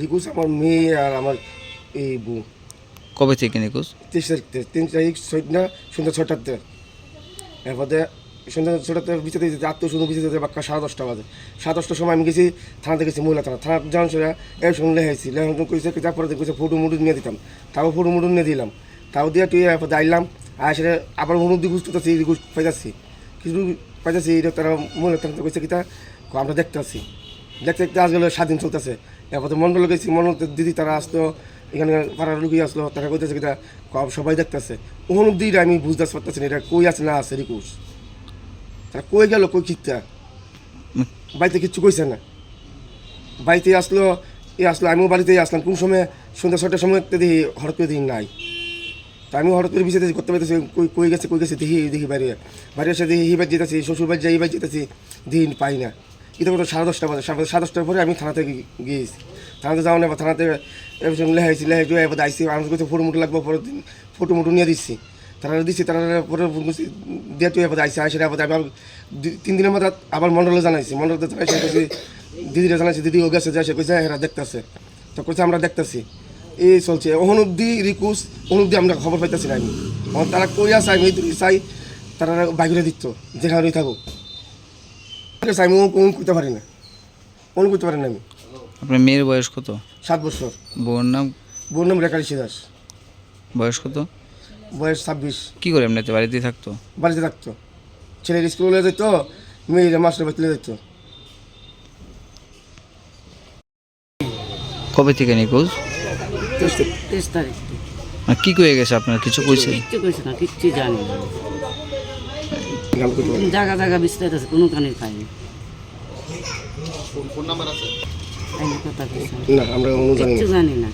রিকুস আমার মেয়ে আর আমার এই বউ। কবে থেকে নিখোঁজ তেইশ তারিখ থেকে, তিন তারিখ না সন্ধ্যা ছটাতে এরপরে সন্ধ্যা ছটাতে বিচারতে যেতে আত্মীয় শুধু বিচারতে যেতে বাক্কা সাড়ে দশটা বাজে। সাড়ে দশটার সময় আমি গেছি থানাতে গেছি মহিলা থানা। থানা যাওয়ার সময় এই সঙ্গে লেহাইছি লেহান করেছে তারপরে কইছে ফটো মুটু নিয়ে দিতাম। তাও ফটো মুটু নিয়ে দিলাম। তাও দিয়ে তুই এরপরে আইলাম আর সেটা আবার হনুদ দিয়ে গুছতেছি গুছ পাইতাছি। কিছু পাইতাছি এটা তারা মহিলা থানাতে কইছে কিতা আমরা দেখতে আছি দেখতে দেখতে আজ গেলে স্বাধীন চলতেছে। এরপরে মন্ডল গেছি মন্ডল দিদি তারা আসতো এখানে পাড়ার লুকিয়ে আসলো, তারা কইতেছে কব সবাই দেখতেছে। ওখানে দিদি আমি বুঝতে পারতেছি না এটা কই আছে না আছে, রিকুশ। তারা কই গেল, কই কিতা? বাড়িতে কিচ্ছু কইছে না। বাড়িতে আসলো, এ আসলো, আমিও বাড়িতেই আসলাম। কোন সময় সন্ধ্যা ছটার সময় দেখি হঠাৎ করে দেখি নাই। তা আমি হঠাৎ করে বিষয় করতে পারতেছি, কই কই গেছে কই গেছে, দেখি দেখি বাইরে। বাইরে এসে দেখি হিবার যেতেছি শ্বশুর বাড়ি যাই বাড়ি যেতেছি, দিন পাই না। কোনো সাড়ে দশটা বাজে, সাড়ে সাড়ে দশটার পরে আমি থানাতে গিয়েছি। থানাতে যাওয়া নেই থানাতে লেহাইছি লেহাই এবার আইসি, আমি কিছু ফটো মুটো লাগবে দিন ফটো মুটো নিয়ে দিচ্ছি। তারা দিচ্ছি তারা পরে করছি, দিয়ে তুই এবার আইসি আসে এবার আবার তিন দিনের মধ্যে আবার মন্ডলে জানাইছি। মন্ডলতে জানাইছি দিদিরা জানাইছি, দিদি ও গেছে যাইছে কইছে এরা দেখতেছে। তো কইছে, আমরা দেখতেছি। এই চলছে। ওহন অব্দি রিকুস ওহন অব্দি আমরা খবর পাইতেছি না আমি। তারা কই আছে, আমি চাই, তারা বাইরে দিত যেখানে থাকুক। আছে আমি কোন করতে পারি না। কোন করতে পারি না আমি? আপনার মেয়ের বয়স কত? সাত বছর। বউর নাম? বোন নাম রেখা দাস বয়স কত? বয়স ছাব্বিশ। কি করে এমনিতে বাড়িতেই থাকতো? বাড়িতে থাকতো। ছেলের স্কুলে যেত মেয়েরা মাস্টার বাড়িতে যেত। কবে থেকে নিখোঁজ? তেইশ তারিখ। আর কি করে গেছে আপনার? কিছু কইছে? কিচ্ছু কইছে না কিচ্ছু জানি না। জায়গা জায়গা বিস্তারিত আছে কোনো কানে খাইনি আইনি কথা কইছে না। না আমরা অনু জানি না। জানি না।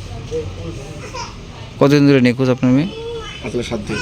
কতদিন ধরে নিখোঁজ আপনার মেয়ে? আসলে সাত দিন।